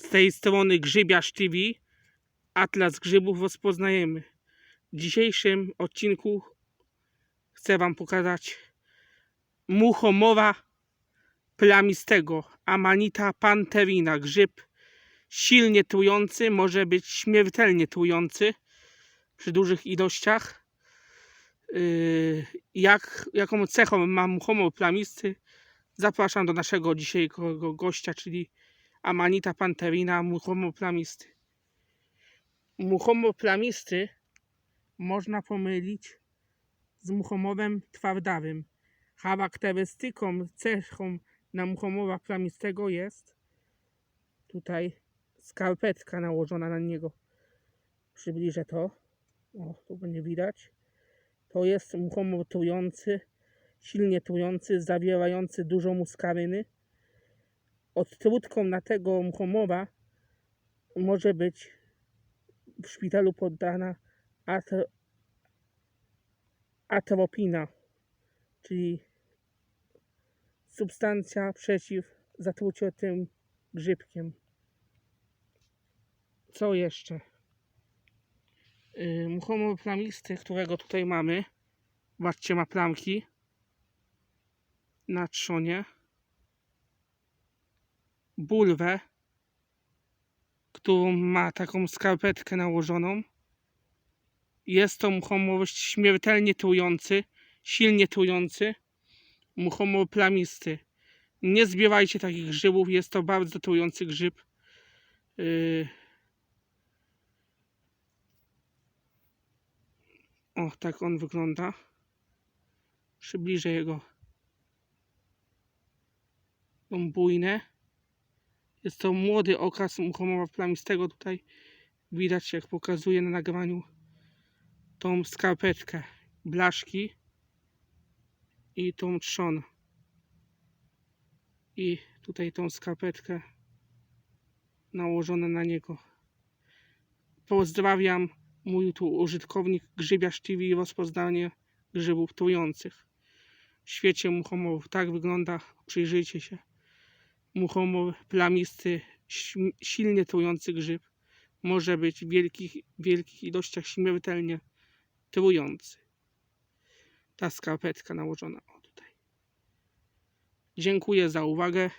Z tej strony Grzybiarz TV, Atlas Grzybów rozpoznajemy. W dzisiejszym odcinku chcę Wam pokazać muchomora plamistego, Amanita panterina. Grzyb silnie trujący, może być śmiertelnie trujący przy dużych ilościach. Yy, jak, jaką cechą ma muchomor plamisty? Zapraszam do naszego dzisiejszego gościa, czyli Amanita panterina, muchomor plamisty. Muchomor plamisty można pomylić z muchomorem twardawym. Charakterystyką, cechą na muchomora plamistego jest tutaj skarpetka nałożona na niego. Przybliżę to. O, tu będzie widać. To jest muchomor trujący, silnie trujący, zawierający dużo muskaryny. Odtrutką na tego muchomora może być w szpitalu poddana atro, atropina, czyli substancja przeciw zatruciu tym grzybkiem. Co jeszcze? Yy, muchomor plamisty, którego tutaj mamy. Zobaczcie, ma plamki na trzonie. Bulwę, którą ma taką skarpetkę nałożoną. Jest to muchomor śmiertelnie trujący, silnie trujący. Muchomor plamisty. Nie zbierajcie takich grzybów, jest to bardzo trujący grzyb. Yy, O, tak on wygląda. Przybliżę jego tą. Jest to młody okaz muchomora plamistego. Tutaj widać, jak pokazuje na nagraniu tą skarpetkę blaszki i tą trzon. I tutaj tą skarpetkę nałożone na niego. Pozdrawiam mój tu użytkownik Grzybiarz TV i rozpoznanie grzybów trujących. W świecie muchomorów tak wygląda, przyjrzyjcie się. Muchomor plamisty, silnie trujący grzyb. Może być w wielkich, wielkich ilościach śmiertelnie trujący. Ta skarpetka nałożona o tutaj. Dziękuję za uwagę.